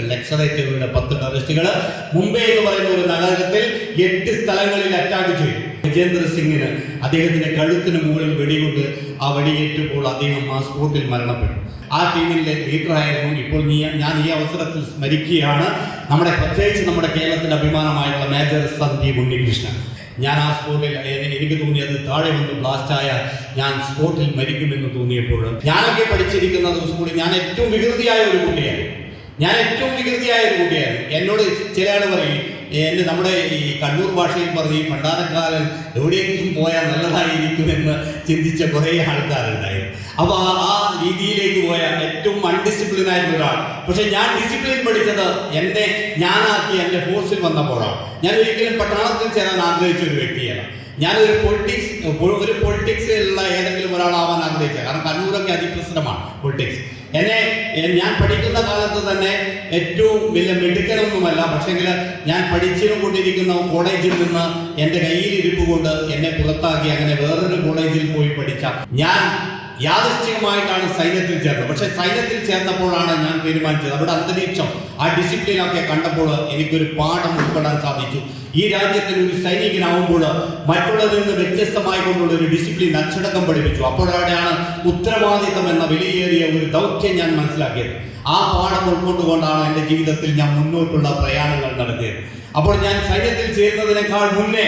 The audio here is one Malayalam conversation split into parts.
ലക്ഷറേറ്റുകളുടെ പത്ത് ടെററിസ്റ്റുകൾ മുംബൈ എന്ന് പറയുന്ന ഒരു നഗരത്തിൽ എട്ട് സ്ഥലങ്ങളിൽ അറ്റാക്ക് ചെയ്തു. വിജേന്ദ്ര സിംഗിന് അദ്ദേഹത്തിന്റെ കഴുത്തിന് മുകളിൽ വെടികൊണ്ട് ആ വെടിയേറ്റപ്പോൾ അദ്ദേഹം ആ സ്പോട്ടിൽ മരണപ്പെട്ടു. ആ ടീമിലെ ലീഡറായിരുന്നു ഇപ്പോൾ നീ ഞാൻ ഈ അവസരത്തിൽ സ്മരിക്കുകയാണ്. നമ്മുടെ പ്രത്യേകിച്ച് നമ്മുടെ കേരളത്തിന്റെ അഭിമാനമായുള്ള മേജർ സന്ദീപ് ഉണ്ണികൃഷ്ണൻ. ഞാൻ ആ സ്പോട്ടിൽ എനിക്ക് തോന്നിയത് താഴെ വന്ന് ബ്ലാസ്റ്റായ ഞാൻ സ്പോട്ടിൽ മരിക്കുമെന്ന് തോന്നിയപ്പോൾ ഞാനൊക്കെ പഠിച്ചിരിക്കുന്ന സ്കൂളിൽ ഞാൻ ഏറ്റവും വികൃതിയായ ഒരു കുട്ടിയായിരുന്നു. ഞാൻ ഏറ്റവും വികൃതിയായ ഒരു കുട്ടിയായിരുന്നു എന്നോട് ചില ആൾ പറയും എന്നെ നമ്മുടെ ഈ കണ്ണൂർ ഭാഷയിൽ പറഞ്ഞ് ഈ പണ്ടാരക്കാലൻ എവിടെയെങ്കിലും പോയാൽ നല്ലതായിരിക്കുമെന്ന് ചിന്തിച്ച കുറേ ആൾക്കാരുണ്ടായിരുന്നു. അപ്പോൾ ആ രീതിയിലേക്ക് പോയ ഏറ്റവും അൺഡിസിപ്ലിൻ ആയിട്ടുള്ള ഒരാൾ. പക്ഷെ ഞാൻ ഡിസിപ്ലിൻ പഠിച്ചത് എന്നെ ഞാനാക്കി എന്റെ ഫോഴ്സിൽ വന്നപ്പോഴാണ്. ഞാൻ ഒരിക്കലും പട്ടണത്തിൽ ചേരാൻ ആഗ്രഹിച്ച ഒരു വ്യക്തിയാണ്. ഞാനൊരു പൊളിറ്റിക്സ് ഒരു പൊളിറ്റിക്സിലുള്ള ഏതെങ്കിലും ഒരാളാവാൻ ആഗ്രഹിച്ചത് കാരണം കണ്ണൂരൊക്കെ അതിപ്രസരമാണ് പൊളിറ്റിക്സ് എന്നെ ഞാൻ പഠിക്കുന്ന കാലത്ത് തന്നെ ഏറ്റവും വലിയ മിടുക്കനൊന്നുമല്ല. പക്ഷെങ്കിൽ ഞാൻ പഠിച്ചിരുന്നു കൊണ്ടിരിക്കുന്ന കോളേജിൽ നിന്ന് എന്റെ കയ്യിൽ ഇരിപ്പ് കൊണ്ട് എന്നെ പുറത്താക്കി അങ്ങനെ വേറൊരു കോളേജിൽ പോയി പഠിച്ച. ഞാൻ യാദൃശ്ചികമായിട്ടാണ് സൈന്യത്തിൽ ചേർന്നത്. പക്ഷെ സൈന്യത്തിൽ ചേർന്നപ്പോഴാണ് ഞാൻ തീരുമാനിച്ചത്. അവിടെ അന്തരീക്ഷം ആ ഡിസിപ്ലിനൊക്കെ കണ്ടപ്പോൾ എനിക്കൊരു പാഠം ഉൾപ്പെടാൻ സാധിച്ചു. ഈ രാജ്യത്തിൽ ഒരു സൈനികനാവുമ്പോൾ മറ്റുള്ളതിൽ നിന്ന് വ്യത്യസ്തമായി കൊണ്ടുള്ള ഒരു ഡിസിപ്ലിൻ അച്ചടക്കം പഠിപ്പിച്ചു. അപ്പോഴാണ് ഉത്തരവാദിത്തം എന്ന വിലയേറിയ ഒരു ദൗത്യം ഞാൻ മനസ്സിലാക്കിയത്. ആ പാഠം ഉൾക്കൊണ്ടുകൊണ്ടാണ് എന്റെ ജീവിതത്തിൽ ഞാൻ മുന്നോട്ടുള്ള പ്രയാണങ്ങൾ നടത്തിയത്. അപ്പോൾ ഞാൻ സൈന്യത്തിൽ ചേരുന്നതിനേക്കാൾ മുന്നേ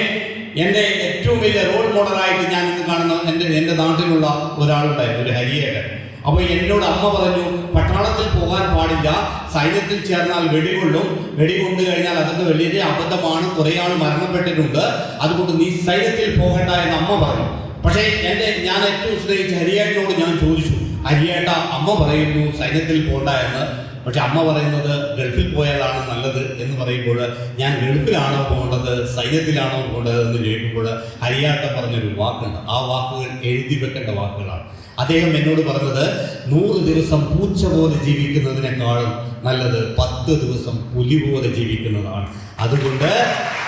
എന്റെ ഏറ്റവും വലിയ റോൾ മോഡലായിട്ട് ഞാൻ ഇന്ന് കാണുന്ന എന്റെ എന്റെ നാട്ടിലുള്ള ഒരാളുണ്ടായിരുന്നു ഒരു ഹരിയേട്ടൻ. അപ്പോൾ എന്നോട് അമ്മ പറഞ്ഞു പട്ടാളത്തിൽ പോകാൻ പാടില്ല. സൈന്യത്തിൽ ചേർന്നാൽ വെടികൊള്ളും. വെടികൊണ്ടു കഴിഞ്ഞാൽ അതൊക്കെ വലിയ അബദ്ധമാണ്. കുറേ ആൾ മരണപ്പെട്ടിട്ടുണ്ട്. അതുകൊണ്ട് നീ സൈന്യത്തിൽ പോകണ്ട എന്ന് അമ്മ പറഞ്ഞു. പക്ഷേ എന്റെ ഞാൻ ഏറ്റവും സ്നേഹിച്ച ഹരിയേട്ടനോട് ഞാൻ ചോദിച്ചു. ഹരിയേട്ട അമ്മ പറയുന്നു സൈന്യത്തിൽ പോകണ്ട എന്ന്. പക്ഷെ അമ്മ പറയുന്നത് ഗൾഫിൽ പോയാലാണ് നല്ലത് എന്ന് പറയുമ്പോൾ ഞാൻ ഗൾഫിലാണോ പോകേണ്ടത് സൈന്യത്തിലാണോ പോകേണ്ടത് എന്ന് ചോദിക്കുമ്പോൾ ഹരിയാട്ട പറഞ്ഞൊരു വാക്കുണ്ട്. ആ വാക്കുകൾ എഴുതി വെക്കേണ്ട വാക്കുകളാണ്. അദ്ദേഹം എന്നോട് പറഞ്ഞത് നൂറ് ദിവസം പൂച്ച പോലെ ജീവിക്കുന്നതിനേക്കാളും നല്ലത് പത്ത് ദിവസം പുലി പോലെ ജീവിക്കുന്നതാണ്. അതുകൊണ്ട്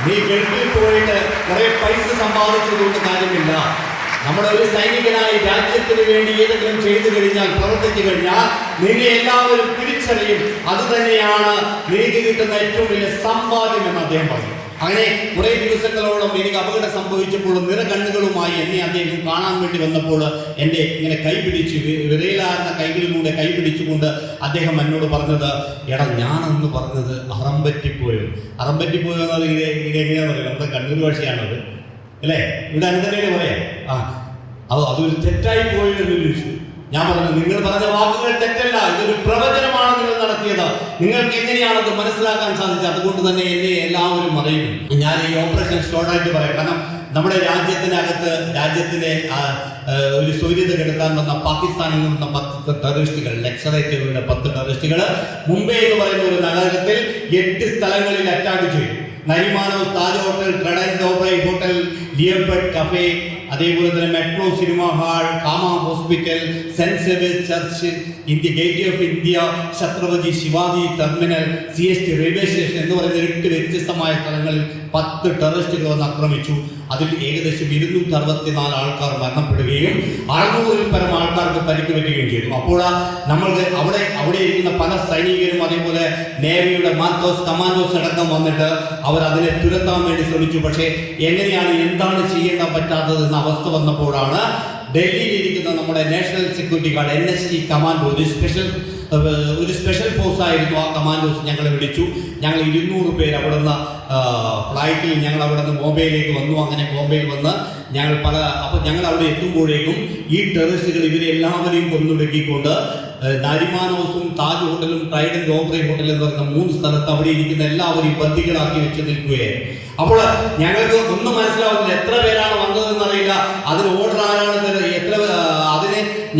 നീ ഗൾഫിൽ പോയിട്ട് കുറെ പൈസ സമ്പാദിച്ചതുകൊണ്ട് കാര്യമില്ല. നമ്മുടെ ഒരു സൈനികനായി രാജ്യത്തിന് വേണ്ടി ഏതെങ്കിലും ചെയ്തു കഴിഞ്ഞാൽ പ്രവർത്തിച്ചു കഴിഞ്ഞാൽ നിന്നെ എല്ലാവരും തിരിച്ചറിയും. അത് തന്നെയാണ് നീതി കിട്ടുന്ന ഏറ്റവും വലിയ സമ്പാദ്യം എന്ന് അദ്ദേഹം പറഞ്ഞു. അങ്ങനെ കുറെ ദിവസങ്ങളോളം എനിക്ക് അപകടം സംഭവിച്ചപ്പോൾ നിറകണ്ണുകളുമായി എന്നെ അദ്ദേഹം കാണാൻ വേണ്ടി വന്നപ്പോൾ എന്റെ ഇങ്ങനെ കൈപിടിച്ച് വിരയിലാർന്ന കൈകളിലൂടെ കൈപിടിച്ചുകൊണ്ട് അദ്ദേഹം എന്നോട് പറഞ്ഞത് എടാ ഞാനെന്ന് പറഞ്ഞത് അറമ്പറ്റിപ്പോയോ അറമ്പറ്റിപ്പോയോ എന്നത് ഇത് ഇത് എങ്ങനെയാണെന്നറിയാം നമ്മുടെ കണ്ണൂർ ഭാഷയാണത്. അല്ലേ? ഇവിടെ അങ്ങനെ പറയാം. ആ അത് അതൊരു തെറ്റായി പോയി എന്നൊരു വിഷയം ഞാൻ പറഞ്ഞു നിങ്ങൾ പറഞ്ഞ വാക്കുകൾ തെറ്റല്ല ഇതൊരു പ്രവചനമാണ് നിങ്ങൾ നടത്തിയത്. നിങ്ങൾക്ക് എങ്ങനെയാണത് മനസ്സിലാക്കാൻ സാധിച്ചത്? അതുകൊണ്ട് തന്നെ എന്നെ എല്ലാവരും അറിയുന്നു ഞാൻ ഈ ഓപ്പറേഷൻ ഷോർട്ടായിട്ട് പറയാം. കാരണം നമ്മുടെ രാജ്യത്തിനകത്ത് രാജ്യത്തിലെ ഒരു സൂര്യത കെടുത്താൻ വന്ന പാകിസ്ഥാനിൽ നിന്ന് പത്ത് ടെററിസ്റ്റുകൾ ലക്ഷറേറ്റുകളുടെ പത്ത് ടെററിസ്റ്റുകൾ മുംബൈ എന്ന് പറയുന്ന ഒരു നഗരത്തിൽ എട്ട് സ്ഥലങ്ങളിൽ അറ്റാക്ക് ചെയ്തു. നരിമാനോ Taj hotel Trident Oberoi hotel Leopold cafe അതേപോലെ തന്നെ metro cinema hall Cama hospital Saint സേവിയസ് church India gate of India Chhatrapati Shivaji terminal C S T railway station എന്ന് പറയുന്ന എട്ട് വ്യത്യസ്തമായ സ്ഥലങ്ങളിൽ പത്ത് ടെററിസ്റ്റുകൾ വന്ന് ആക്രമിച്ചു. അതിൽ ഏകദേശം ഇരുന്നൂറ്റി അറുപത്തിനാല് ആൾക്കാർ മരണപ്പെടുകയും അറുന്നൂറിൽ പരം ആൾക്കാർക്ക് പരിക്ക് പറ്റുകയും ചെയ്തു. അപ്പോൾ നമ്മൾക്ക് അവിടെ അവിടെ ഇരിക്കുന്ന പല സൈനികരും അതേപോലെ നേവിയുടെ മാർക്കോസ് കമാൻഡോസ് അടക്കം വന്നിട്ട് അവർ അതിനെ തുരത്താൻ വേണ്ടി ശ്രമിച്ചു. പക്ഷേ എങ്ങനെയാണ് എന്താണ് ചെയ്യേണ്ട പറ്റാത്തത് എന്ന അവസ്ഥ വന്നപ്പോഴാണ് ഡൽഹിയിൽ ഇരിക്കുന്ന നമ്മുടെ national security guard N S T commando ഒരു സ്പെഷ്യൽ ഒരു സ്പെഷ്യൽ ഫോഴ്സ് ആയിരുന്നു ആ കമാൻഡോസ് ഞങ്ങളെ വിളിച്ചു. ഞങ്ങൾ ഇരുന്നൂറ് പേര് അവിടുന്ന് ഫ്ലൈറ്റിൽ ഞങ്ങൾ അവിടെ നിന്ന് ബോംബെയിലേക്ക് വന്നു. അങ്ങനെ ബോംബെയിൽ വന്ന് ഞങ്ങൾ പല അപ്പോൾ ഞങ്ങൾ അവിടെ എത്തുമ്പോഴേക്കും ഈ ടെററിസ്റ്റുകൾ ഇവരെ എല്ലാവരെയും കൊന്നൊടുക്കിക്കൊണ്ട് നാരിമാനോസും താജ് ഹോട്ടലും ട്രൈഡൻ ഓബ്രൈ ഹോട്ടൽ എന്ന് പറയുന്ന മൂന്ന് സ്ഥലത്ത് അവിടെ ഇരിക്കുന്ന എല്ലാവരും ബന്ദികളാക്കി വെച്ച് നിൽക്കുകയായിരുന്നു അപ്പോൾ ഞങ്ങൾക്ക് ഒന്നും മനസ്സിലാവുന്നില്ല. എത്ര പേരാണ് വന്നതെന്ന് അറിയില്ല. അതിന് ഓർഡർ ആരാണ് എത്ര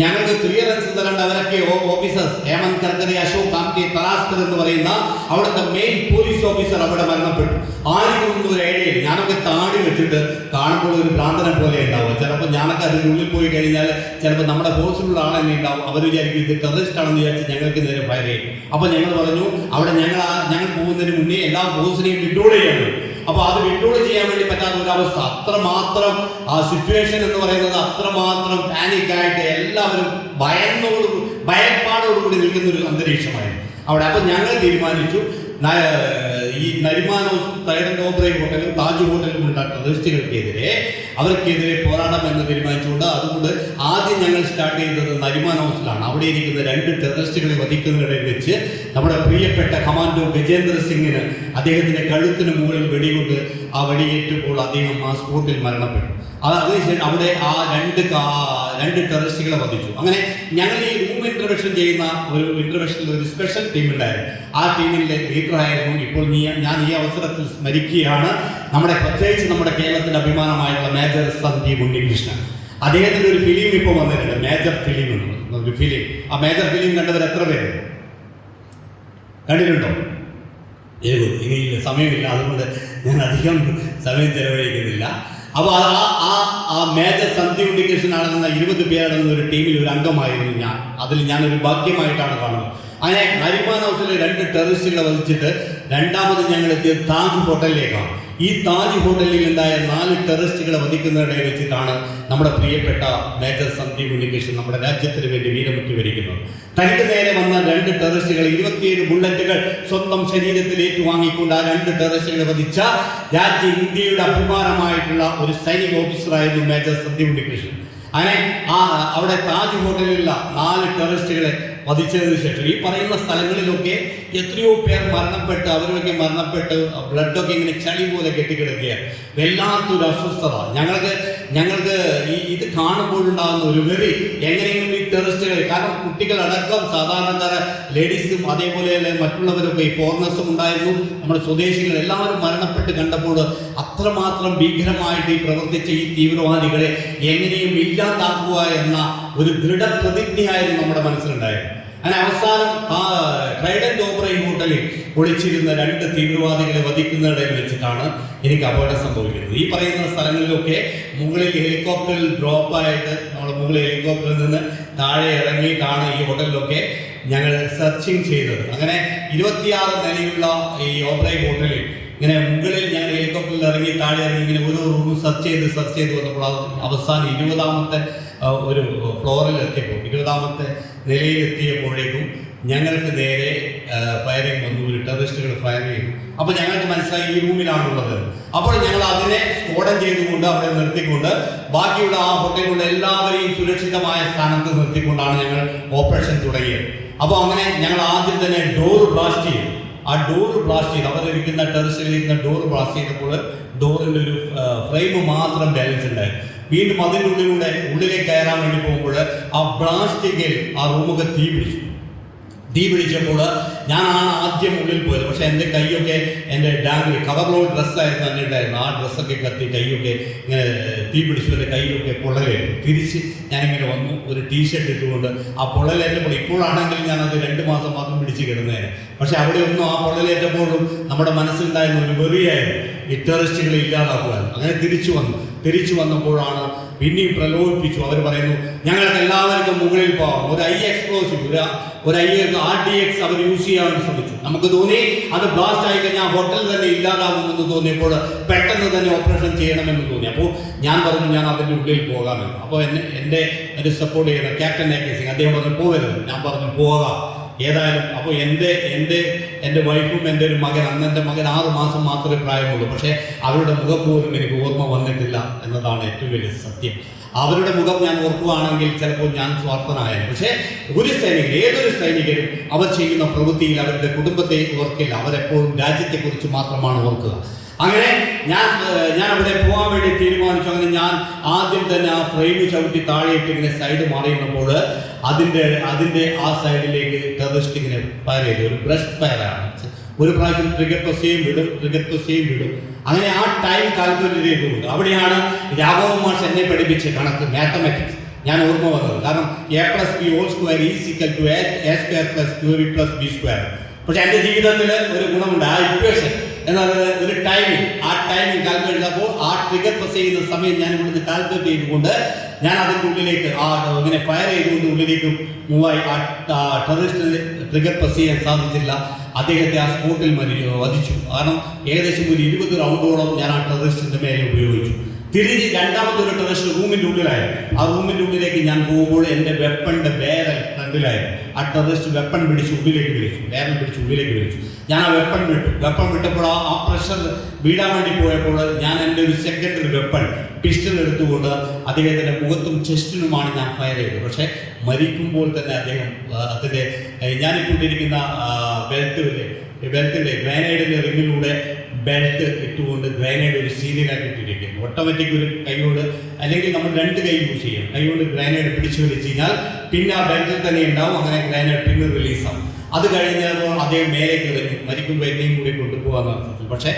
ഞങ്ങൾക്ക് ക്ലിയറൻസ് തരേണ്ട അവരൊക്കെ ഓഫീസേഴ്സ് ഹേമന്ത് കർക്കരെ അശോക് കാംകെ തലാസ്കർ എന്ന് പറയുന്ന അവിടുത്തെ മെയിൻ പോലീസ് ഓഫീസർ അവിടെ മരണപ്പെട്ടു. ആരും ഒരു ഐഡിയ ഞാനൊക്കെ താടി വെച്ചിട്ട് കാണുമ്പോൾ ഒരു പ്രാന്തനം പോലെ ഉണ്ടാവും. ചിലപ്പോൾ ഞാനൊക്കെ അതിന്റെ ഉള്ളിൽ പോയി കഴിഞ്ഞാൽ ചിലപ്പോൾ നമ്മുടെ ഫോഴ്സിലുള്ള ആളെന്നെ ഉണ്ടാവും. അവർ വിചാരിക്കും ഇത് ടെററിസ്റ്റ് ആണെന്ന് വിചാരിച്ച് ഞങ്ങൾക്ക് നേരെ ഫയർ ചെയ്യും. അപ്പോൾ ഞങ്ങൾ പറഞ്ഞു അവിടെ ഞങ്ങൾ ഞങ്ങൾ പോകുന്നതിന് മുന്നേ എല്ലാ ഫോഴ്സിനെയും ചെയ്യണം. അപ്പൊ അത് വിഡ്രോൾ ചെയ്യാൻ വേണ്ടി പറ്റാത്ത ഒരു അവസ്ഥ അത്രമാത്രം ആ സിറ്റുവേഷൻ എന്ന് പറയുന്നത് അത്രമാത്രം പാനിക് ആയിട്ട് എല്ലാവരും ഭയന്നോടും ഭയപ്പാടോടുകൂടി നിൽക്കുന്ന ഒരു അന്തരീക്ഷമായിരുന്നു. അവിടെ അപ്പം ഞങ്ങൾ തീരുമാനിച്ചു ഈ നരിമാൻ ഹൗസ് ഓബ്രൈ ഹോട്ടലും താജ് ഹോട്ടലും ഉള്ള ടെററിസ്റ്റുകൾക്കെതിരെ അവർക്കെതിരെ പോരാടാം എന്ന് തീരുമാനിച്ചുകൊണ്ട് അതുകൊണ്ട് ആദ്യം ഞങ്ങൾ സ്റ്റാർട്ട് ചെയ്തത് നരിമാൻ ഹൗസിലാണ് അവിടെ ഇരിക്കുന്ന രണ്ട് ടെററിസ്റ്റുകളെ വധിക്കുന്നതിനിടയിൽ വെച്ച് നമ്മുടെ പ്രിയപ്പെട്ട കമാൻഡോ ഗജേന്ദ്ര സിംഗിന് അദ്ദേഹത്തിന്റെ കഴുത്തിന് മുകളിൽ വെടികൊണ്ട് ആ വെടിയേറ്റപ്പോൾ അദ്ദേഹം ആ സ്പോട്ടിൽ മരണപ്പെട്ടു. അത് അതിനുശേഷം അവിടെ ആ രണ്ട് രണ്ട് ടെററിസ്റ്റുകളെ വധിച്ചു അങ്ങനെ ഞങ്ങൾ ഈ റൂം ഇന്റർവെൻഷൻ ചെയ്യുന്ന ഒരു ഇന്റർവെൻഷനിൽ ഒരു സ്പെഷ്യൽ ടീം ഉണ്ടായിരുന്നു. ആ ടീമിന്റെ ലീഡറായിരുന്നു ഇപ്പോൾ നീ ഞാൻ ഈ അവസരത്തിൽ സ്മരിക്കുകയാണ്. നമ്മുടെ പ്രത്യേകിച്ച് നമ്മുടെ കേരളത്തിന്റെ അഭിമാനമായിട്ടുള്ള മേജർ സന്ദീപ് ഉണ്ണികൃഷ്ണൻ. അദ്ദേഹത്തിന്റെ ഒരു ഫിലിം ഇപ്പോൾ വന്നിട്ടുണ്ട് മേജർ ഫിലിം എന്ന് ഒരു ഫിലിം ആ മേജർ ഫിലിം കണ്ടവർ എത്ര പേര്? കണ്ടിട്ടുണ്ടോ? ഏത് ഇനിയില്ല സമയമില്ല. അതുകൊണ്ട് ഞാൻ അധികം സമയം ചെലവഴിക്കുന്നില്ല. അപ്പോൾ ആ ആ ആ മേജർ സന്ധി ഇൻഡിക്കേഷൻ അടങ്ങുന്ന ഇരുപത് പേരടങ്ങുന്ന ഒരു ടീമിൽ ഒരു അംഗമായിരുന്നു ഞാൻ. അതിൽ ഞാനൊരു ഭാഗ്യമായിട്ടാണ് കാണുന്നത്. അങ്ങനെ ഹരിമാൻ ഹൗസിലെ രണ്ട് ടെററിസ്റ്റുകളെ വധിച്ചിട്ട് രണ്ടാമത് ഞങ്ങൾ എത്തിയത് താജ് ഹോട്ടലിലേക്കാണ്. ഈ താജ് ഹോട്ടലിൽ ഉണ്ടായ നാല് ടെററിസ്റ്റുകളെ വധിക്കുന്നതിനിടെ വെച്ചിട്ടാണ് നമ്മുടെ പ്രിയപ്പെട്ട മേജർ സന്ദീപ് ഉണ്ണികൃഷ്ണൻ നമ്മുടെ രാജ്യത്തിന് വേണ്ടി വീരമുറ്റി വരിക്കുന്നത്. തനിക്ക് നേരെ വന്ന രണ്ട് ടെററിസ്റ്റുകൾ ഇരുപത്തിയേഴ് ബുള്ളറ്റുകൾ സ്വന്തം ശരീരത്തിൽ ഏറ്റുവാങ്ങിക്കൊണ്ട് ആ രണ്ട് ടെററിസ്റ്റുകളെ വധിച്ച രാജ്യ ഇന്ത്യയുടെ അഭിമാനമായിട്ടുള്ള ഒരു സൈനിക ഓഫീസറായിരുന്നു മേജർ സന്ദീപ് ഉണ്ണികൃഷ്ണൻ അങ്ങനെ ആ അവിടെ താജ് ഹോട്ടലിലുള്ള നാല് ടെററിസ്റ്റുകളെ വധിച്ചതിന് ശേഷം. ഈ പറയുന്ന സ്ഥലങ്ങളിലൊക്കെ എത്രയോ പേർ മരണപ്പെട്ട് അവരൊക്കെ മരണപ്പെട്ട് ബ്ലഡൊക്കെ ഇങ്ങനെ ചളി പോലെ കെട്ടിക്കിടക്കുകയാണ്. വല്ലാത്തൊരു അസ്വസ്ഥത. ഞങ്ങൾക്ക് ഞങ്ങൾക്ക് ഈ ഇത് കാണുമ്പോഴുണ്ടാകുന്ന ഒരു വെറി എങ്ങനെയെങ്കിലും ഈ ടെററിസ്റ്റുകൾ കാരണം കുട്ടികളടക്കം സാധാരണക്കാര ലേഡീസും അതേപോലെ മറ്റുള്ളവരൊക്കെ ഈ ഫോറിനേഴ്സും ഉണ്ടായിരുന്നു. നമ്മുടെ സ്വദേശികൾ എല്ലാവരും മരണപ്പെട്ട് കണ്ടപ്പോൾ അത്രമാത്രം ഭീകരമായിട്ട് ഈ പ്രവർത്തിച്ച ഈ തീവ്രവാദികളെ എങ്ങനെയും ഇല്ലാതാക്കുക എന്ന ഒരു ദൃഢപ്രതിജ്ഞയായിരുന്നു നമ്മുടെ മനസ്സിലുണ്ടായത്. അങ്ങനെ അവസാനം ട്രൈഡന്റ് ഓപ്പറൈ ഹോട്ടലിൽ ഒളിച്ചിരുന്ന രണ്ട് തീവ്രവാദികളെ വധിക്കുന്നതിടയിൽ വെച്ചിട്ടാണ് എനിക്ക് അപകടം സംഭവിക്കുന്നത് ഈ പറയുന്ന സ്ഥലങ്ങളിലൊക്കെ മുകളിൽ ഹെലികോപ്റ്ററിൽ ഡ്രോപ്പ് ആയിട്ട് നമ്മൾ മുകളിൽ ഹെലികോപ്റ്ററിൽ നിന്ന് താഴെ ഇറങ്ങിയിട്ടാണ് ഈ ഹോട്ടലിലൊക്കെ ഞങ്ങൾ സെർച്ചിങ് ചെയ്തത്. അങ്ങനെ ഇരുപത്തിയാറ് നിലയുള്ള ഈ ഓപ്പറൈ ഹോട്ടലിൽ ഇങ്ങനെ മുകളിൽ ഞാൻ ഹെലികോപ്റ്ററിൽ ഇറങ്ങി താഴെ ഇറങ്ങി ഇങ്ങനെ ഓരോ റൂമും സെർച്ച് ചെയ്ത് സെർച്ച് ചെയ്ത് വന്നപ്പോൾ അവസാനം ഇരുപതാമത്തെ ഒരു ഫ്ലോറിൽ എത്തിയപ്പോൾ ഇരുപതാമത്തെ നിലയിലെത്തിയപ്പോഴേക്കും ഞങ്ങൾക്ക് നേരെ ഫയറിംഗ് വന്നു. ഒരു ടെററിസ്റ്റുകൾ ഫയർ ചെയ്തു. അപ്പോൾ ഞങ്ങൾക്ക് മനസ്സിലായി ഈ റൂമിലാണുള്ളത്. അപ്പോൾ ഞങ്ങൾ അതിനെ സ്ഫോടനം ചെയ്തുകൊണ്ട് അവിടെ നിർത്തിക്കൊണ്ട് ബാക്കിയുള്ള ആ ഹോട്ടലിലുള്ള എല്ലാവരെയും സുരക്ഷിതമായ സ്ഥാനത്ത് നിർത്തിക്കൊണ്ടാണ് ഞങ്ങൾ ഓപ്പറേഷൻ തുടങ്ങിയത്. അപ്പോൾ അങ്ങനെ ഞങ്ങൾ ആദ്യം തന്നെ ഡോർ ബ്ലാസ്റ്റ് ചെയ്തു. ആ ഡോർ ബ്ലാസ്റ്റ് ചെയ്ത്. അവരിരിക്കുന്ന ടെറസിലിരിക്കുന്ന ഡോർ ബ്ലാസ്റ്റ് ചെയ്തപ്പോൾ ഡോറിന്റെ ഒരു ഫ്രെയിം മാത്രം ബാലൻസ് ഉണ്ടായി. വീണ്ടും അതിന്റെ ഉള്ളിലൂടെ ഉള്ളിലേക്ക് കയറാൻ വേണ്ടി പോകുമ്പോൾ ആ ബ്ലാസ്റ്റിങ്ങിൽ ആ റൂമൊക്കെ തീ പിടിച്ചു തീ പിടിച്ചപ്പോൾ ഞാനാണ് ആദ്യം ഉള്ളിൽ പോയത്. പക്ഷെ എന്റെ കൈയൊക്കെ എന്റെ ഡാമിൽ ലോഡ് ഡ്രസ്സായിരുന്നു തന്നെ ഉണ്ടായിരുന്നു ആ ഡ്രസ്സൊക്കെ കത്തി കൈയൊക്കെ ഇങ്ങനെ തീ പിടിച്ചു എന്റെ കൈയൊക്കെ പൊള്ളലേറ്റു തിരിച്ച് ഞാനിങ്ങനെ വന്നു. ഒരു ടീഷർട്ട് ഇട്ടുകൊണ്ട് ആ പൊള്ളലേറ്റപ്പോൾ ഇപ്പോഴാണെങ്കിൽ ഞാനത് രണ്ട് മാസം മാത്രം പിടിച്ച് കിടന്നേനെ. പക്ഷെ അവിടെ ഒന്നും ആ പൊള്ളലേറ്റപ്പോഴും നമ്മുടെ മനസ്സിലുണ്ടായിരുന്ന ഒരു വെറിയായിരുന്നു. ടെററിസ്റ്റുകളെ ഇല്ലാതാക്കുക അങ്ങനെ തിരിച്ചു വന്നു. തിരിച്ചു വന്നപ്പോഴാണ് പിന്നെയും പ്രലോഭിപ്പിച്ചു. അവർ പറയുന്നു ഞങ്ങൾക്ക് എല്ലാവർക്കും മുകളിൽ പോകാം ഒരു ഐ എക്സ്പ്ലോസീവ് ഒരു ഒരു ഐ ആർ ഡി എക്സ് അവർ യൂസ് ചെയ്യാൻ ശ്രമിച്ചു. നമുക്ക് തോന്നി അത് ബ്ലാസ്റ്റ് ആയി കഴിഞ്ഞാൽ ഹോട്ടൽ തന്നെ ഇല്ലാതാകുമെന്ന് തോന്നിയപ്പോൾ പെട്ടെന്ന് തന്നെ ഓപ്പറേഷൻ ചെയ്യണമെന്ന് തോന്നി. അപ്പോൾ ഞാൻ പറഞ്ഞു ഞാൻ അതിന്റെ ഉള്ളിൽ പോകാമെന്ന്. അപ്പോൾ എന്നെ എന്റെ ഒരു സപ്പോർട്ട് ചെയ്യുന്ന ക്യാപ്റ്റൻ എ കെ സിംഗ് അദ്ദേഹം പറഞ്ഞു പോകരുത്. ഞാൻ പറഞ്ഞു പോകാം. ഏതായാലും അപ്പോൾ എന്റെ എന്റെ എന്റെ വൈഫും എന്റെ ഒരു മകൻ അന്ന് എന്റെ മകൻ ആറ് മാസം മാത്രമേ പ്രായമുള്ളൂ. പക്ഷേ അവരുടെ മുഖം പോലും എനിക്ക് ഓർമ്മ വന്നിട്ടില്ല എന്നതാണ് ഏറ്റവും വലിയ സത്യം. അവരുടെ മുഖം ഞാൻ ഓർക്കുകയാണെങ്കിൽ ചിലപ്പോൾ ഞാൻ സ്വാർത്ഥനായാലും. പക്ഷേ ഒരു സൈനികൻ ഏതൊരു സൈനികരും അവർ ചെയ്യുന്ന പ്രവൃത്തിയിൽ അവരുടെ കുടുംബത്തെ ഓർക്കില്ല. അവരെപ്പോഴും രാജ്യത്തെക്കുറിച്ച് മാത്രമാണ് ഓർക്കുക. അങ്ങനെ ഞാൻ ഞാൻ അവിടെ പോകാൻ വേണ്ടി തീരുമാനിച്ചു. അങ്ങനെ ഞാൻ ആദ്യം തന്നെ ആ ഫ്രെയിം ചവിട്ടി താഴെയിട്ട് ഇങ്ങനെ സൈഡ് മാറിയുമ്പോൾ അതിന്റെ അതിന്റെ ആ സൈഡിലേക്ക് ടെററിസ്റ്റ് ഇങ്ങനെ ഫയർ ഒരു ബ്രസ്റ്റ് ഫയറാണ് ഒരു പ്രാവശ്യം ട്രിഗർ പ്രസ്യം വിടും ട്രിഗർ പ്രസ് വിടും അങ്ങനെ ആ ടൈം കാൽക്കുലേറ്റ് ചെയ്തുകൊണ്ട് അവിടെയാണ് രാഘവ മാഷ് എന്നെ പഠിപ്പിച്ച കണക്ക് മാത്തമാറ്റിക്സ് ഞാൻ ഓർമ്മ വന്നത്. കാരണം A plus B whole square is equal to A square plus Q B plus B square പക്ഷെ എന്റെ ജീവിതത്തിൽ ഒരു ഗുണമുണ്ട്. ആ ഇക്വേഷൻ എന്നാൽ ഒരു ടൈമിംഗ് ആ ടൈമിംഗ് കാൽക്കുലേറ്റ് ചെയ്തപ്പോൾ ആ ട്രിഗർ പ്രസ് ചെയ്യുന്ന സമയം ഞാൻ ഇവിടുന്ന് കാൽക്കുലേറ്റ് ചെയ്തുകൊണ്ട് ഞാൻ അതിന്റെ ഉള്ളിലേക്ക് ആ ഇങ്ങനെ ഫയർ ചെയ്തുകൊണ്ട് ഉള്ളിലേക്ക് മൂവായി. ആ ടെററിസ്റ്റിന് ട്രിഗർ പ്രസ് ചെയ്യാൻ സാധിച്ചില്ല. അദ്ദേഹത്തെ ആ സ്പോട്ടിൽ മരി വധിച്ചു. കാരണം ഏകദേശം ഒരു ഇരുപത് റൗണ്ടോളം ഞാൻ ആ ടെററിസ്റ്റിന്റെ മേലെ ഉപയോഗിച്ചു. തിരിഞ്ഞ് രണ്ടാമത്തെ ഒരു ടെറസ് റൂമിന്റെ ഉള്ളിലായി. ആ റൂമിന്റെ ഉള്ളിലേക്ക് ഞാൻ പോകുമ്പോൾ എന്റെ വെപ്പന്റെ ബേരൽ ഫ്രണ്ടിലായി. ആ ടെറസ് വെപ്പൺ പിടിച്ച് ഉള്ളിലേക്ക് വിളിച്ചു. ബേരൽ പിടിച്ച് ഉള്ളിലേക്ക് വിളിച്ചു. ഞാൻ ആ വെപ്പൺ വിട്ടു. വെപ്പൺ വിട്ടപ്പോൾ ആ ആ പ്രഷർ വീടാൻ വേണ്ടി പോയപ്പോൾ ഞാൻ എന്റെ ഒരു സെക്കൻഡറി വെപ്പൺ പിസ്റ്റൾ എടുത്തുകൊണ്ട് അദ്ദേഹത്തിന്റെ മുഖത്തും ചെസ്റ്റിനുമാണ് ഞാൻ ഫയർ ചെയ്തത്. പക്ഷേ മരിക്കുമ്പോൾ തന്നെ അദ്ദേഹം അതിന്റെ ഞാനിപ്പോൾ ഇരിക്കുന്ന ബെൽറ്റിലെ ബെൽറ്റിന്റെ ഗ്രാനൈഡിന്റെ റിങ്ങിലൂടെ ബെൽറ്റ് ഇട്ടുകൊണ്ട് ഗ്രാനൈഡ് ഒരു സീരിയലാക്കി ഇട്ടിരിക്കുന്നു. ഓട്ടോമാറ്റിക് ഒരു കൈയോട് അല്ലെങ്കിൽ നമ്മൾ രണ്ട് കൈ യൂസ് ചെയ്യും. കൈകൊണ്ട് ഗ്രാനൈഡ് പിടിച്ചു വലിച്ചു കഴിഞ്ഞാൽ പിന്നെ ആ ബെൽറ്റിൽ തന്നെ ഉണ്ടാവും അങ്ങനെ ഗ്രാനൈഡ് പിന്നെ റിലീസാവും അത് കഴിഞ്ഞാൽ അദ്ദേഹം മേലേക്ക് തന്നെ മരിക്കുമ്പോൾ എന്നെയും കൂടി കൊണ്ടുപോകാന്ന് അർത്ഥത്തിൽ പക്ഷേ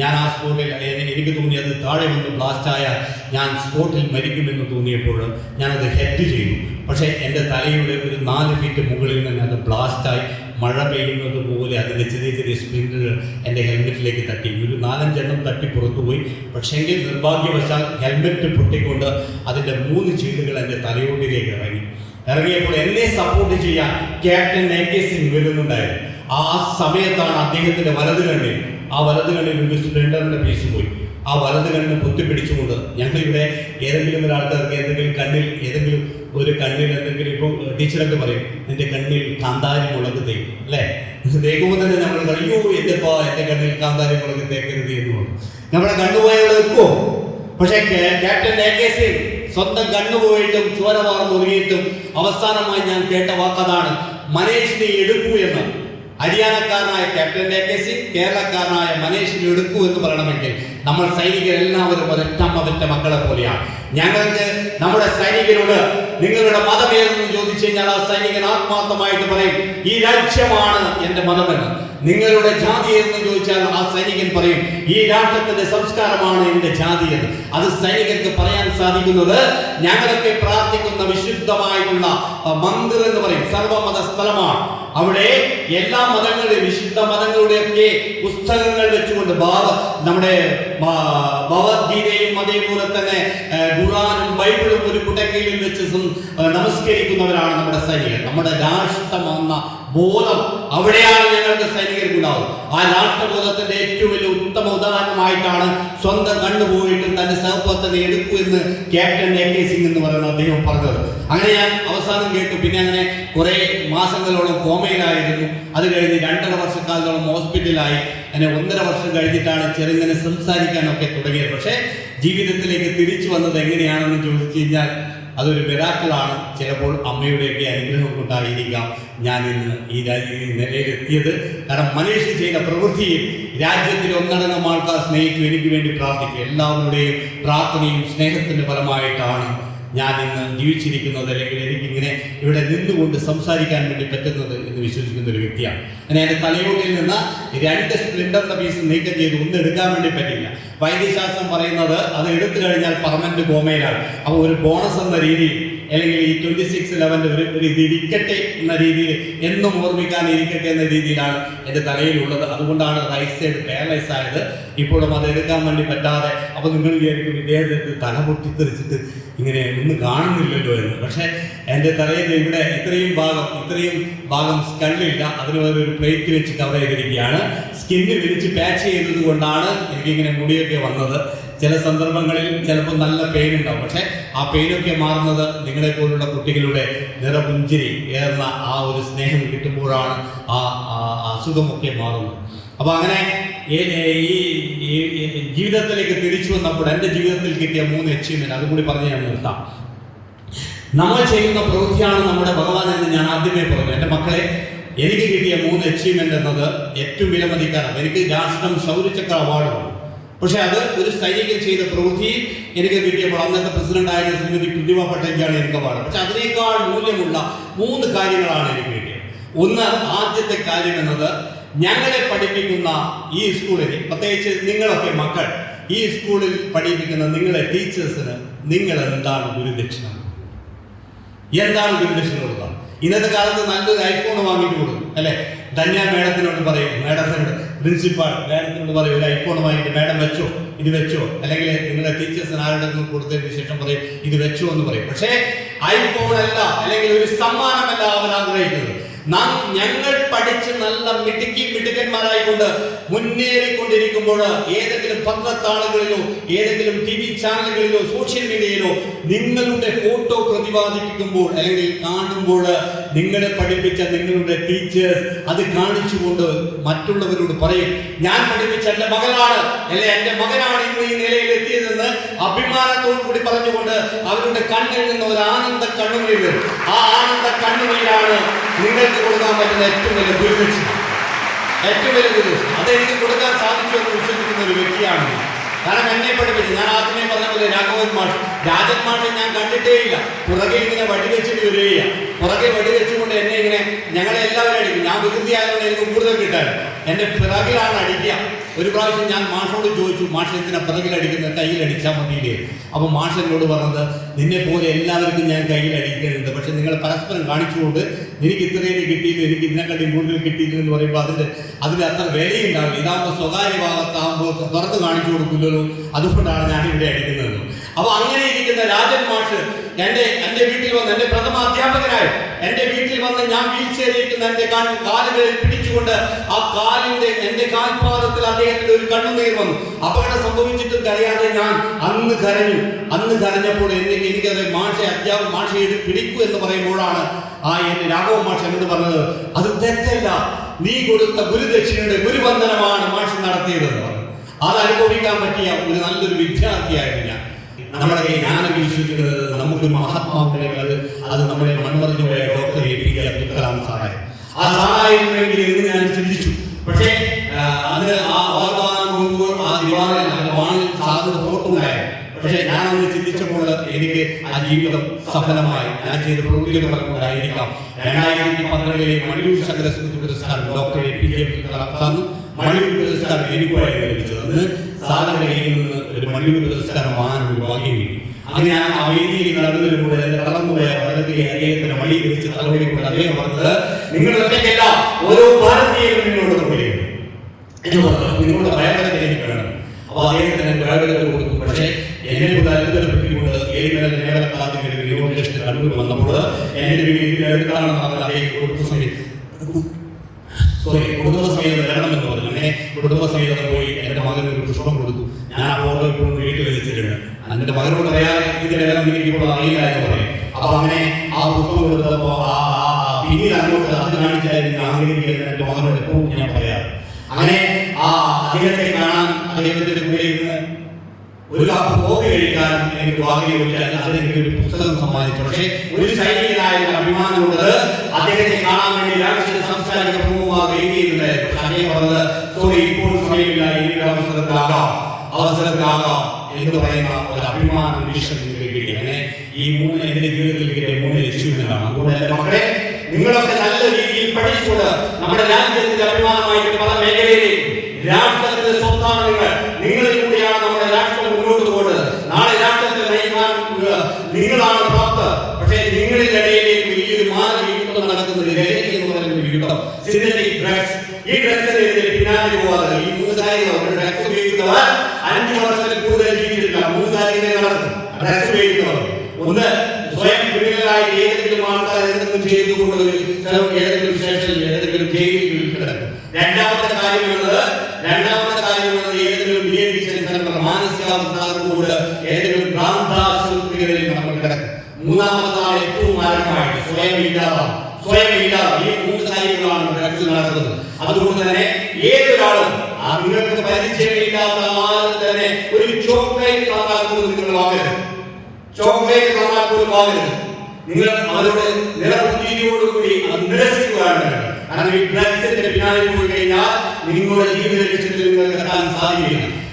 ഞാൻ ആ സ്പോട്ടിൽ എനിക്ക് തോന്നിയത് താഴെ വന്ന് ബ്ലാസ്റ്റ് ആയാൽ ഞാൻ സ്പോട്ടിൽ മരിക്കുമെന്ന് തോന്നിയപ്പോൾ ഞാനത് ഹെഡ് ചെയ്തു. പക്ഷേ എന്റെ തലയുടെ ഒരു നാല് ഫീറ്റ് മുകളിൽ നിന്ന് അത് ബ്ലാസ്റ്റായി മഴ പെയ്യുന്നത് പോലെ അതിന്റെ ചെറിയ ചെറിയ സ്പ്രിന്റുകൾ എന്റെ ഹെൽമെറ്റിലേക്ക് തട്ടി. ഒരു നാലഞ്ചെണ്ണം തട്ടി പുറത്തുപോയി പക്ഷേങ്കിൽ നിർഭാഗ്യവശാൽ ഹെൽമെറ്റ് പൊട്ടിക്കൊണ്ട് അതിന്റെ മൂന്ന് ചീടുകൾ എന്റെ തലയോട്ടിലേക്ക് ഇറങ്ങി. ഇറങ്ങിയപ്പോൾ എന്നെ സപ്പോർട്ട് ചെയ്യാൻ ക്യാപ്റ്റൻ എ കെ സിംഗ് വരുന്നുണ്ടായിരുന്നു. ആ സമയത്താണ് അദ്ദേഹത്തിന്റെ വലത് കണ്ണിൽ ആ വലത് കണ്ണിൽ ഒരു സ്പ്ലെൻഡറിന്റെ പീസ് പോയി. ആ വലത് കണ്ണ് പൊത്തിപ്പിടിച്ചുകൊണ്ട് ഞങ്ങളിവിടെ ഏതെങ്കിലും ഒരാൾക്കാർക്ക് ഏതെങ്കിലും കണ്ണിൽ ഏതെങ്കിലും ഒരു കണ്ണിൽ എന്തെങ്കിലും ഇപ്പോൾ ടീച്ചറൊക്കെ പറയും നിന്റെ കണ്ണിൽ കാന്താരി മുളക് തേക്കും അല്ലേ? തേക്കുമ്പോൾ തന്നെ നമ്മൾ പറയും, എന്റെ പാ എന്റെ കണ്ണിൽ കാന്താരി മുളക് തേക്കരുത് എന്ന് പറഞ്ഞു നമ്മുടെ കണ്ണുപോയവിടെ വെക്കുമോ പക്ഷേ ക്യാ- ക്യാപ്റ്റൻ എ കെ സിംഗ് സ്വന്തം കണ്ണുപോയിട്ടും ചോര വാർന്നൊരുങ്ങിയിട്ടും അവസാനമായി ഞാൻ കേട്ട വാക്കതാണ് മനേഷിനെ എടുക്കൂ എന്ന്. ഹരിയാനക്കാരനായ ക്യാപ്റ്റൻ എ കെ സിംഗ് കേരളക്കാരനായ മനീഷിനെ എടുക്കൂ എന്ന് പറയണമെങ്കിൽ നമ്മൾ സൈനികർ എല്ലാവരും ഒരൊറ്റ മതറ്റ മക്കളെ പോലെയാണ്. ഞങ്ങൾക്ക് നമ്മുടെ സൈനികരോട് നിങ്ങളുടെ മതം ഏതെന്ന് ചോദിച്ചു കഴിഞ്ഞാൽ ആ സൈനികൻ ആത്മാർത്ഥമായിട്ട് പറയും ഈ രാജ്യമാണ് എന്റെ മതമെന്ന് നിങ്ങളുടെ ജാതി എന്ന് ചോദിച്ചാൽ ആ സൈനികൻ പറയും ഈ രാഷ്ട്രത്തിന്റെ സംസ്കാരമാണ് എന്റെ ജാതി എന്ന്. അത് സൈനികർക്ക് പറയാൻ സാധിക്കുന്നത് ഞങ്ങളൊക്കെ പ്രാർത്ഥിക്കുന്ന വിശുദ്ധമായിട്ടുള്ള മന്ദിർ എന്ന് പറയും സർവമത സ്ഥലമാണ് അവിടെ എല്ലാ മതങ്ങളുടെയും വിശുദ്ധ മതങ്ങളുടെയൊക്കെ പുസ്തകങ്ങൾ വെച്ചുകൊണ്ട് ഭാവ നമ്മുടെ ഭഗവത്ഗീതയും അതേപോലെ തന്നെ ഖുറാനും ബൈബിളും ഒരു കുടക്കീഴിൽ വെച്ച് നമസ്കരിക്കുന്നവരാണ് നമ്മുടെ സൈനികർ. നമ്മുടെ രാഷ്ട്രമെന്ന ബോധം അവിടെയാണ് ഞങ്ങൾക്ക് സൈനികർക്കുണ്ടാവും ആ രാഷ്ട്രബോധത്തിന്റെ ഏറ്റവും വലിയ ഉത്തമ ഉദാഹരണമായിട്ടാണ് സ്വന്തം കണ്ടുപോയിട്ടും തന്റെ സഹപ്രവർത്തനെ എടുക്കൂ എന്ന് ക്യാപ്റ്റൻ എ കെ സിംഗ് എന്ന് പറയുന്ന അദ്ദേഹം പറഞ്ഞത്. അങ്ങനെ ഞാൻ അവസാനം കേട്ടു. പിന്നെ അങ്ങനെ കുറെ മാസങ്ങളോളം കോമയിലായിരുന്നു. അത് കഴിഞ്ഞ് രണ്ടര വർഷക്കാലത്തോളം ഹോസ്പിറ്റലായി. അങ്ങനെ ഒന്നര വർഷം കഴിഞ്ഞിട്ടാണ് ചെറുങ്ങനെ സംസാരിക്കാനൊക്കെ തുടങ്ങിയത്. പക്ഷേ ജീവിതത്തിലേക്ക് തിരിച്ചു വന്നത് എങ്ങനെയാണെന്ന് ചോദിച്ചു കഴിഞ്ഞാൽ അതൊരു മിറാക്കിളാണ്. ചിലപ്പോൾ അമ്മയുടെയൊക്കെ അനുഗ്രഹം കൊണ്ടായിരിക്കാം ഞാൻ ഇന്ന് ഈ നിലയിലെത്തിയത്. കാരണം മനുഷ്യ ചെയ്ത പ്രവൃത്തിയിൽ രാജ്യത്തിലെ ഒന്നടങ്കം ആൾക്കാർ സ്നേഹിച്ചു. എനിക്ക് വേണ്ടി പ്രാർത്ഥിക്കും. എല്ലാവരുടെയും പ്രാർത്ഥനയും സ്നേഹത്തിന്റെ ഫലമായിട്ടാണ് ഞാൻ ഇന്ന് ജീവിച്ചിരിക്കുന്നത് അല്ലെങ്കിൽ എനിക്കിങ്ങനെ ഇവിടെ നിന്നുകൊണ്ട് സംസാരിക്കാൻ വേണ്ടി പറ്റുന്നത് എന്ന് വിശ്വസിക്കുന്ന ഒരു വ്യക്തിയാണ്. അങ്ങനെ എന്റെ തലയോട്ടിൽ നിന്ന് രണ്ട് സ്പ്ലിൻഡറിന്റെ പീസ് നീക്കം ചെയ്ത് ഒന്ന് എടുക്കാൻ വേണ്ടി പറ്റില്ല വൈദ്യശാസ്ത്രം പറയുന്നത് അത് എടുത്തു കഴിഞ്ഞാൽ പെർമനന്റ് കോമയിലാണ് അപ്പോൾ ഒരു ബോണസ് എന്ന രീതിയിൽ അല്ലെങ്കിൽ ഈ ട്വന്റി സിക്സ് ലെവന്റെ ഒരു ഒരു ഇത് ഇരിക്കട്ടെ എന്ന രീതിയിൽ എന്നും ഓർമ്മിക്കാൻ ഇരിക്കട്ടെ എന്ന രീതിയിലാണ് എന്റെ തലയിലുള്ളത്. അതുകൊണ്ടാണ് റൈറ്റ് സൈഡ് പാരലൈസ് ആയത്. ഇപ്പോഴും അത് എടുക്കാൻ വേണ്ടി പറ്റാതെ അപ്പോൾ നിങ്ങൾ വിചാരിക്കും ഇദ്ദേഹത്തിന് തല പൊട്ടിത്തെറിച്ചിട്ട് ഇങ്ങനെ ഒന്നും കാണുന്നില്ലല്ലോ എന്ന്. പക്ഷേ എന്റെ തലയിൽ ഇവിടെ ഇത്രയും ഭാഗം ഇത്രയും ഭാഗം സ്കള്ളില്ല അതിന് പകരം ഒരു പ്ലേറ്റ് വെച്ച് കവർ ചെയ്തിരിക്കുകയാണ്. സ്കിന്ന് വിരിച്ച് പാച്ച് ചെയ്തത് കൊണ്ടാണ് എനിക്കിങ്ങനെ മുടിയൊക്കെ വന്നത്. ചില സന്ദർഭങ്ങളിൽ ചിലപ്പോൾ നല്ല പെയിൻ ഉണ്ടാവും. പക്ഷേ ആ പെയിനൊക്കെ മാറുന്നത് നിങ്ങളെ പോലുള്ള കുട്ടികളുടെ നിറപുഞ്ചിരി ഏർന്ന ആ ഒരു സ്നേഹം കിട്ടുമ്പോഴാണ് ആ അസുഖമൊക്കെ മാറുന്നത്. അപ്പോൾ അങ്ങനെ ഈ- ജീവിതത്തിലേക്ക് തിരിച്ചു വന്നപ്പോൾ എന്റെ ജീവിതത്തിൽ കിട്ടിയ മൂന്ന് അച്ചീവ്മെന്റ് അതുകൂടി പറഞ്ഞ് ഞാൻ നിർത്താം. നമ്മൾ ചെയ്യുന്ന പ്രവൃത്തിയാണ് നമ്മുടെ ഭഗവാൻ എന്ന് ഞാൻ ആദ്യമേ പറഞ്ഞു. എന്റെ മക്കളെ എനിക്ക് കിട്ടിയ മൂന്ന് അച്ചീവ്മെന്റ് എന്നത് ഏറ്റവും വിലമതിക്കാറാണ് എനിക്ക് രാഷ്ട്രം ശൗര്യചക്ര അവാർഡാണ് പക്ഷെ അത് ഒരു സൈനികൻ ചെയ്ത പ്രവൃത്തി എനിക്ക് കിട്ടിയപ്പോൾ അന്നത്തെ പ്രസിഡന്റ് ആയ ശ്രീമതി പ്രതിഭ പട്ടേലാണ് എനിക്ക് അവാർഡ് പക്ഷെ അതിനേക്കാൾ മൂല്യമുള്ള മൂന്ന് കാര്യങ്ങളാണ് എനിക്ക് കിട്ടിയത്. ഒന്ന് ആദ്യത്തെ കാര്യം എന്നത് ഞങ്ങളെ പഠിപ്പിക്കുന്ന ഈ സ്കൂളിൽ പ്രത്യേകിച്ച് നിങ്ങളൊക്കെ മക്കൾ ഈ സ്കൂളിൽ പഠിപ്പിക്കുന്ന നിങ്ങളെ ടീച്ചേഴ്സിന് നിങ്ങൾ എന്താണ് ഗുരുദക്ഷിണ? എന്താണ് ഗുരുദക്ഷിണ കൊടുക്കുക? ഇന്നത്തെ കാലത്ത് നല്ലൊരു ഐഫോൺ വാങ്ങിയിട്ട് കൊടുക്കും അല്ലെ? ധന്യ മേഡത്തിനോട് പറയും മേഡത്തിനോട് പ്രിൻസിപ്പാൾ മേഡത്തിനോട് പറയും ഒരു ഐഫോൺ വാങ്ങിയിട്ട് മേഡം വെച്ചോ ഇത് വെച്ചോ? അല്ലെങ്കിൽ നിങ്ങളുടെ ടീച്ചേഴ്സിന് ആരുടെ കൊടുത്തതിന് ശേഷം പറയും ഇത് വെച്ചോ എന്ന് പറയും. പക്ഷേ ഐഫോൺ അല്ല അല്ലെങ്കിൽ ഒരു സമ്മാനമല്ല അവർ ആഗ്രഹിക്കുന്നത്. നാം ഞങ്ങൾ പഠിച്ച് നല്ല മിടുക്കി മിടുക്കന്മാരായിക്കൊണ്ട് മുന്നേറിക്കൊണ്ടിരിക്കുമ്പോൾ ഏതെങ്കിലും പത്രത്താളുകളിലോ ഏതെങ്കിലും ടി വി ചാനലുകളിലോ സോഷ്യൽ മീഡിയയിലോ നിങ്ങളുടെ ഫോട്ടോ പ്രതിപാദിപ്പിക്കുമ്പോൾ അല്ലെങ്കിൽ കാണുമ്പോൾ നിങ്ങളെ പഠിപ്പിച്ച നിങ്ങളുടെ ടീച്ചേഴ്സ് അത് കാണിച്ചുകൊണ്ട് മറ്റുള്ളവരോട് പറയും ഞാൻ പഠിപ്പിച്ച എന്റെ മകളാണ് അല്ലെ എന്റെ മകനാണ് ഇന്ന് ഈ നിലയിൽ എത്തിയതെന്ന് അഭിമാനത്തോടു കൂടി പറഞ്ഞുകൊണ്ട് അവരുടെ കണ്ണിൽ നിന്ന് ഒരു ആനന്ദ കണ്ണുനീര് ആ ആനന്ദ കണ്ണുനീരാണ് നിങ്ങൾക്ക് കൊടുക്കാൻ പറ്റുന്ന ഏറ്റവും വലിയ ദുർദക്ഷിണ ഏറ്റവും വലിയ ദുർദക്ഷിണ അതെനിക്ക് കൊടുക്കാൻ സാധിച്ചു എന്ന് വിശ്വസിക്കുന്ന ഒരു വ്യക്തിയാണ്. കാരണം എന്നെ പഠിപ്പിച്ചു ഞാൻ ആദ്യമേ പറഞ്ഞ പോലെ രാഘവൻ മാഷ് രാജൻ മാഷെ ഞാൻ കണ്ടിട്ടേ ഇല്ല പുറകെ ഇങ്ങനെ വടി വെച്ചിട്ട് വരികയില്ല പുറകെ വടി വെച്ചുകൊണ്ട് എന്നെ ഇങ്ങനെ ഞങ്ങളെ എല്ലാവരും അടിക്കും. ഞാൻ വികൃതി ആയതുകൊണ്ട് എനിക്ക് കൂടുതൽ കിട്ടാൻ എന്റെ പിറകിലാണ് അടിക്കുക. ഒരു പ്രാവശ്യം ഞാൻ മാഷോട് ചോദിച്ചു മാഷ് ഇതിനെ പിറകിലടിക്കുന്ന കയ്യിലടിച്ചാൽ മതിയില്ലേ? അപ്പൊ മാഷ് എന്നോട് പറഞ്ഞത് നിന്നെ പോലെ എല്ലാവർക്കും ഞാൻ കയ്യിൽ അടിക്കരുത് പക്ഷെ നിങ്ങൾ പരസ്പരം കാണിച്ചുകൊണ്ട് എനിക്ക് ഇത്രയും കിട്ടിയില്ല എനിക്ക് ഇതിനെക്കാട്ടി കൂടുതൽ കിട്ടിയില്ല എന്ന് പറയുമ്പോൾ അതിന് അതിന് അത്ര വിലയുണ്ടാവില്ല. ഇതാകുമ്പോൾ സ്വകാര്യ ഭാഗത്താകുമ്പോൾ പുറത്ത് കാണിച്ചു കൊടുക്കില്ലല്ലോ അതുകൊണ്ടാണ് ഞാൻ ഇവിടെ അടിക്കുന്നത് അപ്പോൾ അങ്ങനെ ഇരിക്കുന്ന രാജൻ മാഷ് എന്റെ എന്റെ വീട്ടിൽ വന്ന് എന്റെ പ്രഥമ അധ്യാപകനായി എന്റെ വീട്ടിൽ വന്ന് ഞാൻ വീൽ എന്റെ കാലുകളിൽ പിടിച്ചുകൊണ്ട് ആ കാലിന്റെ എന്റെ കാൽപാദത്തിൽ അദ്ദേഹത്തിന്റെ ഒരു കണ്ണുനീർ വന്നു. അപകടം സംഭവിച്ചിട്ടും കരയാതെ ഞാൻ അന്ന് കരഞ്ഞു. അന്ന് കരഞ്ഞപ്പോൾ എന്നെ എനിക്കത് മാഷ അധ്യാപക മാഷയെ പിടിക്കൂ എന്ന് പറയുമ്പോഴാണ് ആ എന്റെ രാഘവ മാഷ എന്നോട് പറഞ്ഞത് അത് തെറ്റല്ല. നീ കൊടുത്ത ഗുരുദക്ഷിണയുടെ ഗുരുവന്ദനമാണ് മാഷ് പറഞ്ഞു. അത് അനുഭവിക്കാൻ പറ്റിയ ഒരു നല്ലൊരു വിദ്യാർത്ഥിയായിരുന്നു ഞാൻ. നമ്മുടെ ഈ ജ്ഞാനം വിശ്വസിക്കുന്നത് നമുക്കൊരു മഹാത്മാക്കളെ അത് നമ്മുടെ മൺമറിഞ്ഞു doctor A P J Abdul Kalam സാറായി ആ സാറായിരുന്നു വേണ്ടി എന്ന് ഞാൻ ചിന്തിച്ചു. പക്ഷേ അത് അതിന് ആ ഓർവാൻ പോകുമ്പോൾ ആ ദിവാറിൽ വാണിൽ സാറിന്റെ ഫോട്ടോ പക്ഷേ ഞാൻ അന്ന് ചിന്തിച്ചപ്പോൾ എനിക്ക് ആ ജീവിതം സഫലമായി. ഞാൻ ചെയ്ത പ്രവൃത്തിയുടെ ഫലം കൊണ്ടായിരിക്കാം രണ്ടായിരത്തി പന്ത്രണ്ടിലെ മണിയൂർ ശങ്കര സ്മൃതി പുരസ്കാരം doctor A P J Abdul Kalam സാറിന് മണിയൂർ പുരസ്കാരം എനിക്കുമായിരുന്നു ലഭിച്ചത്. അന്ന് സാധാരണ കയ്യിൽ നിന്ന് ഒരു മണിയൂർ പുരസ്കാരം വാങ്ങാൻ ഒരു ഭാഗ്യം കിട്ടി. അങ്ങനെ ആ വേദിയിൽ നടന്നു വരുമ്പോൾ എന്റെ കടന്നുപോയ വളരെ അദ്ദേഹത്തിന്റെ മടിയിൽ വെച്ച് തലവടിക്കൊണ്ട് അദ്ദേഹം പറഞ്ഞത് നിങ്ങൾ ഒറ്റയ്ക്കല്ല ഓരോ ഭാരതീയരും നിങ്ങളോട് വിളിക്കുന്നു എന്ന് പറഞ്ഞു നിങ്ങളുടെ ബയോഡേറ്റ എനിക്ക് വേണം. അപ്പൊ അദ്ദേഹത്തിന് എന്റെ ബയോഡേറ്റ കൊടുക്കും പക്ഷേ എന്നെ കൊണ്ട് അത്ഭുതപ്പെട്ടിക്കൊണ്ട് ഏഴുമേലെ നേരക്കാലത്തിന് ഒരു ഇനോഗ്രേഷൻ കണ്ണൂർ വന്നപ്പോൾ എന്റെ വീട്ടിൽ പറഞ്ഞ് അദ്ദേഹം കൊടുത്ത സോറി കുടുംബസമേതം വരണമെന്ന് പറഞ്ഞു. അങ്ങനെ കുടുംബസമേതം പോയി എന്റെ മകന് ഒരു പുഷ്പം കൊടുത്തു. ഞാൻ ആ ഫോട്ടോ ഇപ്പോഴും വീട്ടിൽ വെച്ചിട്ടുണ്ട്. എന്റെ മകനോട് പറയാൻ ഇതിന്റെ വില എനിക്ക് ഇപ്പോൾ അറിയില്ല എന്ന് പറയും. അപ്പൊ അങ്ങനെ ആ പുഷ്പം കൊടുത്തപ്പോ ആ പിന്നീട് അങ്ങോട്ട് അത് കാണിച്ചായിരുന്നു. ആഗ്രഹിക്കുന്നത് എന്റെ മകനോട് എപ്പോഴും ഞാൻ പറയാറ്. അങ്ങനെ ആ അദ്ദേഹത്തെ കാണാൻ അദ്ദേഹത്തിന്റെ കൂടെ ഇരുന്ന് ഒരു കപ്പ് കോഫി കഴിക്കാൻ എനിക്ക് ഭാഗ്യം വെച്ചാൽ അതെനിക്ക് ഒരു പുസ്തകം സമ്മാനിച്ചു പക്ഷേ ഒരു സൈനികനായ അഭിമാനമുള്ളത് അദ്ദേഹത്തെ കാണാൻ വേണ്ടി രാഷ്ട്രീയ സംസ്കാരിക പ്രമുഖமாக വേദിയിരുന്നായിരുന്നു പക്ഷേ അദ്ദേഹം പറഞ്ഞത് സോറി ഇപ്പോൾ സമയമില്ല. എനിക്ക് അവസരത്തിലാകാം. അവസരത്തിലാകാം എന്ന് പറയുന്ന ഒരു അഭിമാന നിമിഷം ഈ മൂന്ന് എന്റെ ജീവിതത്തിൽ മൂന്ന് ലക്ഷ്യങ്ങളാണ് അതുകൊണ്ട് എന്റെ മക്കളെ നിങ്ങളൊക്കെ നല്ല രീതിയിൽ പഠിച്ചുകൊണ്ട് നമ്മുടെ രാജ്യത്തിന്റെ അഭിമാനമായിട്ട് പല മേഖലയിലേക്ക് രാഷ്ട്രത്തിന്റെ സ്വത്താണ് നിങ്ങൾ നമ്മുടെ രാഷ്ട്രം മുന്നോട്ട് പോകുന്നത് നാളെ രാഷ്ട്രത്തെ നയിക്കാൻ നിങ്ങളാണ് പ്രാപ്തർ പക്ഷേ നിങ്ങളുടെ ഇടയിലേക്ക് വലിയൊരു മാനവ യുദ്ധം നടക്കുന്നത് എന്ന് പറയുന്ന യുദ്ധം. സിന്തറ്റിക് ഡ്രഗ്സ് ഈ ഡ്രഗ്സിനെതിരെ പിന്നാലെ പോകാതെ ഈ മൂന്ന് കാര്യങ്ങൾ ഡ്രഗ്സ് ഉപയോഗിക്കുന്നവർ അഞ്ച് വർഷത്തിൽ കൂടുതൽ ജീവിച്ചിട്ടില്ല. നടക്കും? ഡ്രഗ്സ് ഉപയോഗിക്കുന്നവർ ഒന്ന് സ്വയം ക്രിമിനലായി ഏതെങ്കിലും ആൾക്കാർ എന്തെങ്കിലും ചെയ്തുകൊണ്ട് ഒരു ഏതെങ്കിലും സ്റ്റേഷനിൽ ഡ്രഗ്സ് നടക്കുന്നത് അതുകൊണ്ട് തന്നെ ഏതൊരാളും ആ നിങ്ങൾക്ക് പരിചയമില്ലാത്ത ആരും തന്നെ ഒരു ചോക്ലേറ്റ് തന്നാക്കുന്നത് നിങ്ങൾ വാങ്ങരുത് ചോക്ലേറ്റ് തന്നാൽ വാങ്ങരുത് നിങ്ങൾ അവരുടെ നിറപുഞ്ചിരിയോടുകൂടി അത് നിരസിക്കുകയാണ്. കാരണം ഈ ഡ്രഗ്സിന്റെ പിന്നാലെ പോയി കഴിഞ്ഞാൽ നിങ്ങളുടെ ജീവിത ലക്ഷ്യത്തിൽ നിങ്ങൾക്ക് എത്താൻ സാധിക്കില്ല.